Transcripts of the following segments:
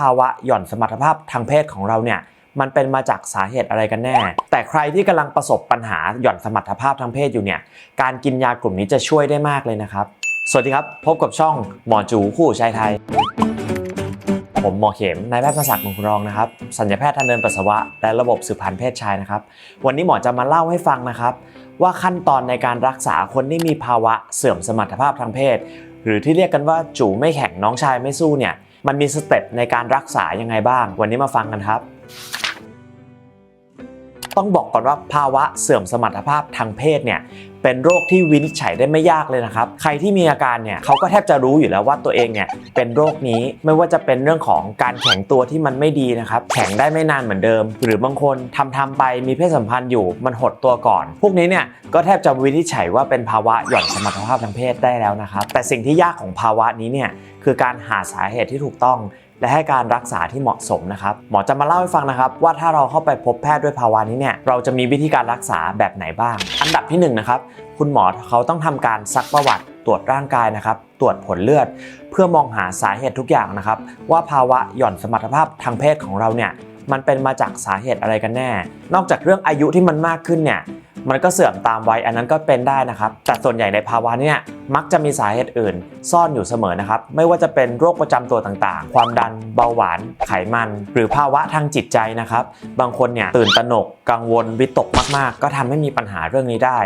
ภาวะหย่อนสมรรถภาพทางเพศของเราเนี่ยมันเป็นมาจากสาเหตุอะไรกันแน่ แต่ใครที่กำลังประสบปัญหาหย่อนสมรรถภาพทางเพศอยู่เนี่ย การกินยากลุ่มนี้จะช่วยได้มากเลยนะครับ สวัสดีครับ พบกับช่องหมอจูคู่ชายไทย ผมหมอเข็มนายแพทย์ประศักดิ์มงคลรองนะครับ สัญญาแพทย์ทางเดินปัสสาวะ และระบบสืบพันธุ์เพศชายนะครับ วันนี้หมอจะมาเล่าให้ฟังนะครับ ว่าขั้นตอนในการรักษาคนที่มีภาวะเสื่อมสมรรถภาพทางเพศ หรือที่เรียกกันว่าจูไม่แข็งน้องชายไม่สู้เนี่ย มันมีสเต็ปในการรักษายังไงบ้าง วันนี้มาฟังกันครับ ต้องบอกก่อนว่าภาวะเสื่อมสมรรถภาพทางเพศเนี่ยเป็นโรคที่วินิจฉัยได้ไม่ยากเลยนะครับ ใครที่มีอาการเนี่ยเขาก็แทบจะรู้อยู่แล้วว่าตัวเองเนี่ยเป็นโรคนี้ไม่ว่าจะเป็นเรื่องของการแข็งตัวที่มันไม่ดีนะครับ แข็งได้ไม่นานเหมือนเดิม หรือบางคนทำทำไปมีเพศสัมพันธ์อยู่มันหดตัวก่อน พวกนี้เนี่ยก็แทบจะวินิจฉัยว่าเป็นภาวะหย่อนสมรรถภาพทางเพศได้แล้วนะครับ แต่สิ่งที่ยากของภาวะนี้เนี่ยคือการหาสาเหตุที่ถูกต้อง และให้การรักษาที่เหมาะสมนะครับหมอจะมาเล่าให้ฟังนะครับ ว่าถ้าเราเข้าไปพบแพทย์ด้วยภาวะนี้เนี่ยเราจะมีวิธีการรักษาแบบไหนบ้าง อันดับที่หนึ่งนะครับคุณหมอเขาต้องทำการซักประวัติตรวจร่างกายนะครับตรวจผลเลือด เพื่อมองหาสาเหตุทุกอย่างนะครับว่าภาวะหย่อนสมรรถภาพทางเพศของเราเนี่ยมันเป็นมาจากสาเหตุอะไรกันแน่ นอกจากเรื่องอายุที่มันมากขึ้นเนี่ย มันก็เสื่อมตามวัยอันนั้นก็เป็นได้นะครับ แต่ส่วนใหญ่ในภาวะเนี้ยมักจะมีสาเหตุอื่น ซ่อนอยู่เสมอนะครับ ไม่ว่าจะเป็นโรคประจำตัวต่างๆ ความดัน เบาหวาน ไขมัน หรือภาวะทางจิตใจนะครับ บางคนเนี่ยตื่นตระหนก กังวล วิตกมากๆ ก็ทำให้มีปัญหาเรื่องนี้ได้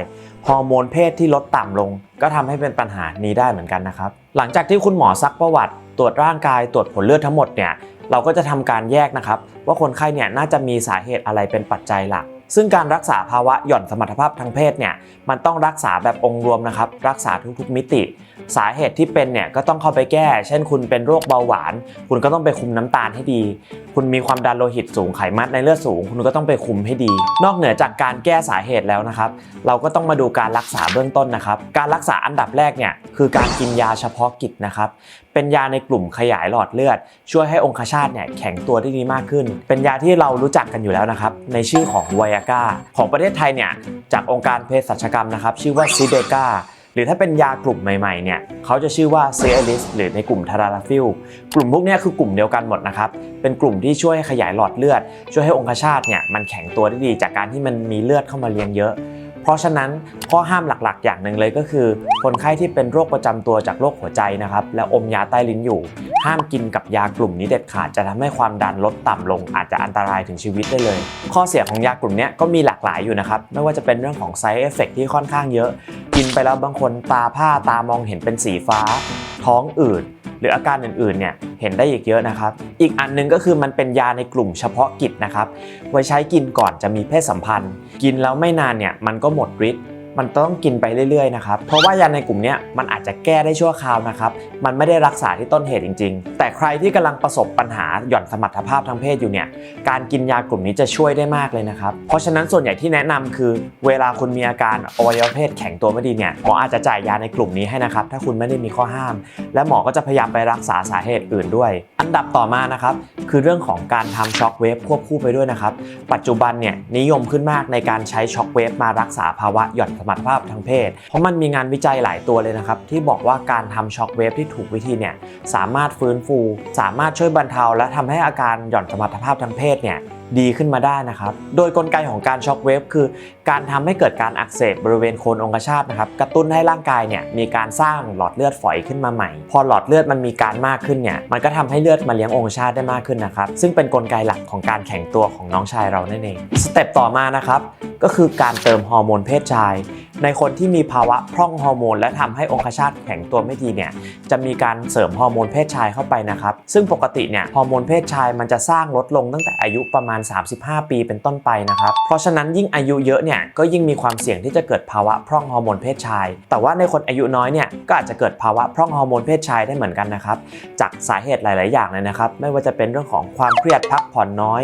ฮอร์โมนเพศที่ลดต่ำลง ก็ทำให้เป็นปัญหานี้ได้เหมือนกันนะครับ หลังจากที่คุณหมอซักประวัติ ตรวจร่างกาย ตรวจผลเลือดทั้งหมดเนี่ย เราก็จะทำการแยกนะครับ ว่าคนไข้เนี่ยน่าจะมีสาเหตุอะไรเป็นปัจจัยหลัก ซึ่งการรักษาภาวะหย่อนสมรรถภาพทางเพศเนี่ยมันต้องรักษาแบบองค์รวมนะครับรักษาทุกๆมิติ สาเหตุที่เป็นเนี่ยก็ต้องเข้าไปแก้ เช่นคุณเป็นโรคเบาหวาน คุณก็ต้องไปคุมน้ำตาลให้ดี คุณมีความดันโลหิตสูงไขมันในเลือดสูง คุณก็ต้องไปคุมให้ดี นอกเหนือจากการแก้สาเหตุแล้วนะครับ เราก็ต้องมาดูการรักษาเบื้องต้นนะครับ การรักษาอันดับแรกเนี่ยคือการกินยาเฉพาะกิจนะครับ เป็นยาในกลุ่มขยายหลอดเลือด ช่วยให้องคชาตเนี่ยแข็งตัวได้ดีมากขึ้น เป็นยาที่เรารู้จักกันอยู่แล้วนะครับในชื่อของไวอากาของประเทศไทยเนี่ยจากองค์การเภสัชกรรมนะครับ ชื่อว่าซิเดกา หรือถ้าเป็นยากลุ่มใหม่ๆเนี่ยเขาจะชื่อว่าเซอลิสหรือในกลุ่มทาราลาฟิลกลุ่มพวกนี้คือกลุ่มเดียวกันหมดนะครับ เป็นกลุ่มที่ช่วยขยายหลอดเลือด ช่วยให้องคชาตเนี่ยมันแข็งตัวได้ดีจากการที่มันมีเลือดเข้ามาเลี้ยงเยอะ เพราะฉะนั้นข้อห้ามหลักๆ อย่างหนึ่งเลยก็คือ คนไข้ที่เป็นโรคประจำตัวจากโรคหัวใจนะครับและอมยาใต้ลิ้นอยู่ ห้ามกินกับยากลุ่มนี้เด็ดขาดจะทำให้ความดันลดต่ำลง อาจจะอันตรายถึงชีวิตได้เลย ข้อเสียของยากลุ่มนี้ก็มีหลากหลายอยู่นะครับ ไม่ว่าจะเป็นเรื่องของ side effect ที่ค่อนข้างเยอะ กินไปแล้วบางคนตาผ้าตามองเห็นเป็นสีฟ้า ท้องอืดหรืออาการอื่นๆเนี่ยเห็นได้อีกเยอะนะครับ อีกอันหนึงก็คือมันเป็นยาในกลุ่มเฉพาะกิจนะครับ ไว้ใช้กินก่อนจะมีเพศสัมพันธ์ กินแล้วไม่นานเนี่ยมันก็หมดฤทธิ์ มันต้องกินไปเรื่อยๆนะครับ เพราะว่ายาในกลุ่มนี้มันอาจจะแก้ได้ชั่วคราวนะครับ มันไม่ได้รักษาที่ต้นเหตุจริง ๆ แต่ใครที่กำลังประสบปัญหาหย่อนสมรรถภาพทางเพศอยู่เนี่ย การกินยากลุ่มนี้จะช่วยได้มากเลยนะครับ เพราะฉะนั้นส่วนใหญ่ที่แนะนำคือ เวลาคุณมีอาการอวัยวะเพศแข็งตัวไม่ดีเนี่ยหมออาจจะจ่ายยาในกลุ่มนี้ให้นะครับ ถ้าคุณไม่ได้มีข้อห้าม และหมอก็จะพยายามไปรักษาสาเหตุอื่นด้วย อันดับต่อมานะครับ คือเรื่องของการทำช็อคเวฟควบคู่ไปด้วยนะครับ ปัจจุบันเนี่ยนิยมขึ้นมากในการใช้ช็อคเวฟมารักษาภาวะหย่อนสมรรถภาพทางเพศ เพราะมันมีงานวิจัยหลายตัวเลยนะครับ ที่บอกว่าการทำช็อคเวฟที่ถูกวิธีเนี่ยสามารถฟื้นฟู สามารถช่วยบรรเทา และทำให้อาการหย่อนสมรรถภาพทางเพศเนี่ย ดีขึ้นมาได้นะครับ โดยกลไกของการช็อคเวฟคือ การทำให้เกิดการอักเสบบริเวณโคนองคชาตนะครับกระตุ้นให้ร่างกายเนี่ยมีการสร้างหลอดเลือดฝอยขึ้นมาใหม่ พอหลอดเลือดมันมีการมากขึ้นเนี่ยมันก็ทำให้เลือดมาเลี้ยงองคชาตได้มากขึ้นนะครับ ซึ่งเป็นกลไกหลักของการแข็งตัวของน้องชายเรานั่นเองสเต็ปต่อมานะครับก็คือการเติมฮอร์โมนเพศชาย ในคนที่มีภาวะพร่องฮอร์โมน และทำให้องคชาตแข็งตัวไม่ดีเนี่ยจะมีการเสริมฮอร์โมนเพศชายเข้าไปนะครับ ซึ่งปกติเนี่ยฮอร์โมนเพศชายมันจะสร้างลดลงตั้งแต่อายุประมาณ35 ปีเป็นต้นไปนะครับ เพราะฉะนั้นยิ่งอายุเยอะเนี่ยก็ยิ่งมีความเสี่ยงที่จะเกิดภาวะพร่องฮอร์โมนเพศชาย แต่ว่าในคนอายุน้อยเนี่ยก็อาจจะเกิดภาวะพร่องฮอร์โมนเพศชายได้เหมือนกันนะครับ จากสาเหตุหลาย ๆ อย่างเลยนะครับ ไม่ว่าจะเป็นเรื่องของความเครียดพักผ่อนน้อย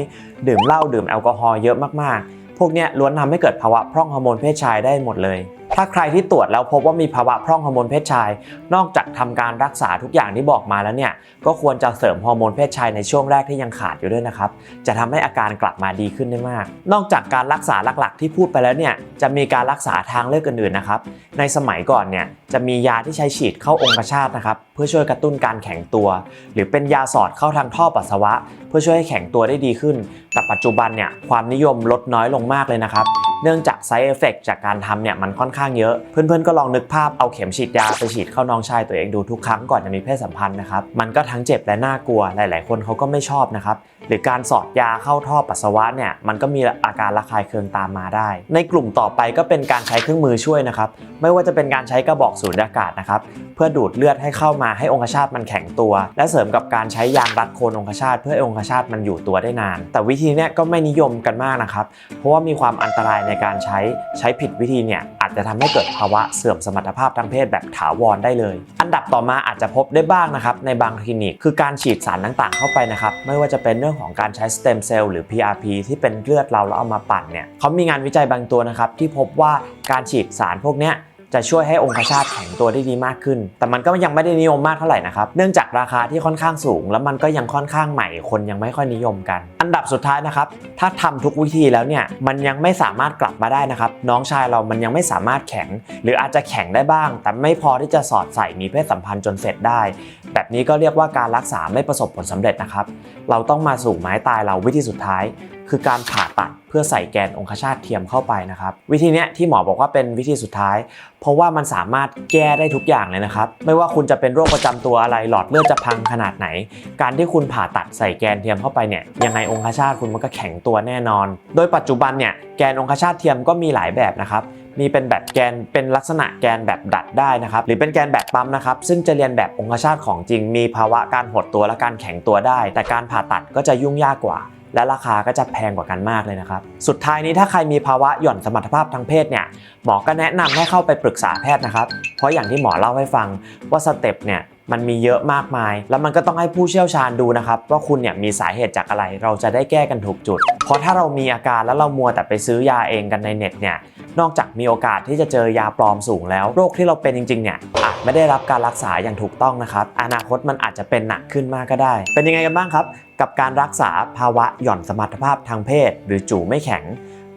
ดื่มเหล้าดื่มแอลกอฮอล์เยอะมาก ๆ พวกเนี้ยล้วนทำให้เกิดภาวะพร่องฮอร์โมนเพศชายได้หมดเลย ถ้าใครที่ตรวจแล้วพบว่ามีภาวะพร่องฮอร์โมนเพศชาย นอกจากทำการรักษาทุกอย่างที่บอกมาแล้วเนี่ย ก็ควรจะเสริมฮอร์โมนเพศชายในช่วงแรกที่ยังขาดอยู่ด้วยนะครับ จะทำให้อาการกลับมาดีขึ้นได้มาก นอกจากการรักษาหลักๆ ที่พูดไปแล้วเนี่ย จะมีการรักษาทางเลือกอื่นๆนะครับ ในสมัยก่อนเนี่ยจะมียาที่ใช้ฉีดเข้าองคชาตนะครับ เพื่อช่วยกระตุ้นการแข็งตัว หรือเป็นยาสอดเข้าทางท่อปัสสาวะ พื่อช่วยให้แข็งตัวได้ดีขึ้น แต่ปัจจุบันเนี่ยความนิยมลดน้อยลงมากเลยนะครับ เนื่องจาก side effect จากการทำเนี่ยมันค่อนข้างเยอะ เพื่อนๆก็ลองนึกภาพเอาเข็มฉีดยาไปฉีดเข้าน้องชายตัวเองดูทุกครั้งก่อนจะมีเพศสัมพันธ์นะครับ มันก็ทั้งเจ็บและน่ากลัว หลาย ๆ คนเขาก็ไม่ชอบนะครับ หรือการสอดยาเข้าท่อปัสสาวะเนี่ยมันก็มีอาการระคายเคืองตามมาได้ ในกลุ่มต่อไปก็เป็นการใช้เครื่องมือช่วยนะครับ ไม่ว่าจะเป็นการใช้กระบอกสูญญากาศนะครับ เพื่อดูดเลือดให้เข้ามาให้องคชาตมันแข็งตัว และเสริมกับการใช้ยางรัดโคนองคชาตเพื่อให้องคชาตมันอยู่ตัวได้นาน แต่วิธีเนี้ยก็ไม่นิยมกันมากนะครับ เพราะว่ามีความอันตรายในการใช้ใช้ผิดวิธีเนี่ยอาจจะทำให้เกิดภาวะเสื่อมสมรรถภาพทางเพศแบบถาวรได้เลย อันดับต่อมาอาจจะพบได้บ้างนะครับในบางคลินิกคือการฉีดสารต่างๆ เข้าไปนะครับไม่ว่าจะเป็นเรื่องของการใช้สเต็มเซลล์หรือ PRP ที่เป็นเลือดเราแล้วเอามาปั่นเนี่ยเขามีงานวิจัยบางตัวนะครับที่พบว่าการฉีดสารพวกเนี้ย จะช่วยให้องคชาตแข็งตัวได้ดีมากขึ้น แต่มันก็ยังไม่ได้นิยมมากเท่าไหร่นะครับ เนื่องจากราคาที่ค่อนข้างสูง แล้วมันก็ยังค่อนข้างใหม่ คนยังไม่ค่อยนิยมกัน อันดับสุดท้ายนะครับ ถ้าทำทุกวิธีแล้วเนี่ย มันยังไม่สามารถกลับมาได้นะครับ น้องชายเรามันยังไม่สามารถแข็ง หรืออาจจะแข็งได้บ้าง แต่ไม่พอที่จะสอดใส่มีเพศสัมพันธ์จนเสร็จได้ แบบนี้ก็เรียกว่าการรักษาไม่ประสบผลสำเร็จนะครับ เราต้องมาสู่ไม้ตายเราวิธีสุดท้าย คือการผ่าตัดเพื่อใส่แกนองคชาตเทียมเข้าไปนะครับ วิธีนี้ที่หมอบอกว่าเป็นวิธีสุดท้าย เพราะว่ามันสามารถแก้ได้ทุกอย่างเลยนะครับ ไม่ว่าคุณจะเป็นโรคประจำตัวอะไรหลอดเลือดจะพังขนาดไหน การที่คุณผ่าตัดใส่แกนเทียมเข้าไปเนี่ยยังไงองคชาตคุณมันก็แข็งตัวแน่นอน โดยปัจจุบันเนี่ยแกนองคชาตเทียมก็มีหลายแบบนะครับมีเป็นแบบแกนเป็นลักษณะแกนแบบดัดได้นะครับ หรือเป็นแกนแบบปั๊มนะครับ ซึ่งจะเรียนแบบองคชาตของจริง มีภาวะการหดตัวและการแข็งตัวได้ แต่การผ่าตัดก็จะยุ่งยากกว่า และราคาก็จะแพงกว่ากันมากเลยนะครับ สุดท้ายนี้ถ้าใครมีภาวะหย่อนสมรรถภาพทางเพศเนี่ยหมอก็แนะนำให้เข้าไปปรึกษาแพทย์นะครับ เพราะอย่างที่หมอเล่าให้ฟังว่าสเต็ปเนี่ย มันมีเยอะมากมาย แล้วมันก็ต้องให้ผู้เชี่ยวชาญดูนะครับ ว่าคุณเนี่ยมีสาเหตุจากอะไร เราจะได้แก้กันถูกจุด เพราะถ้าเรามีอาการแล้วเรามัวแต่ไปซื้อยาเองกันในเน็ตเนี่ย นอกจากมีโอกาสที่จะเจอยาปลอมสูงแล้ว โรคที่เราเป็นจริงๆเนี่ยอาจไม่ได้รับการรักษาอย่างถูกต้องนะครับ อนาคตมันอาจจะเป็นหนักขึ้นมากก็ได้ เป็นยังไงกันบ้างครับ กับการรักษาภาวะหย่อนสมรรถภาพทางเพศ หรือจู่ไม่แข็ง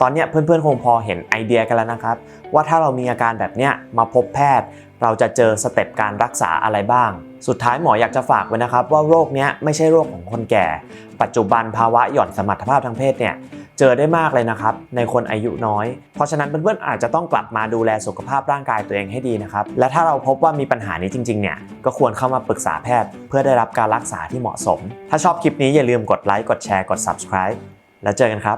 ตอนนี้เพื่อนๆคงพอเห็นไอเดียกันแล้วนะครับ ว่าถ้าเรามีอาการแบบเนี้ยมาพบแพทย์ เราจะเจอสเต็ปการรักษาอะไรบ้าง สุดท้ายหมออยากจะฝากไว้นะครับ ว่าโรคเนี้ยไม่ใช่โรคของคนแก่ ปัจจุบันภาวะหย่อนสมรรถภาพทางเพศเนี่ยเจอได้มากเลยนะครับ ในคนอายุน้อย เพราะฉะนั้นเพื่อนๆอาจจะต้องกลับมาดูแลสุขภาพร่างกายตัวเองให้ดีนะครับ และถ้าเราพบว่ามีปัญหานี้จริงๆเนี่ยก็ควรเข้ามาปรึกษาแพทย์ เพื่อได้รับการรักษาที่เหมาะสม ถ้าชอบคลิปนี้อย่าลืมกดไลค์กดแชร์กด subscribe แล้วเจอกันครับ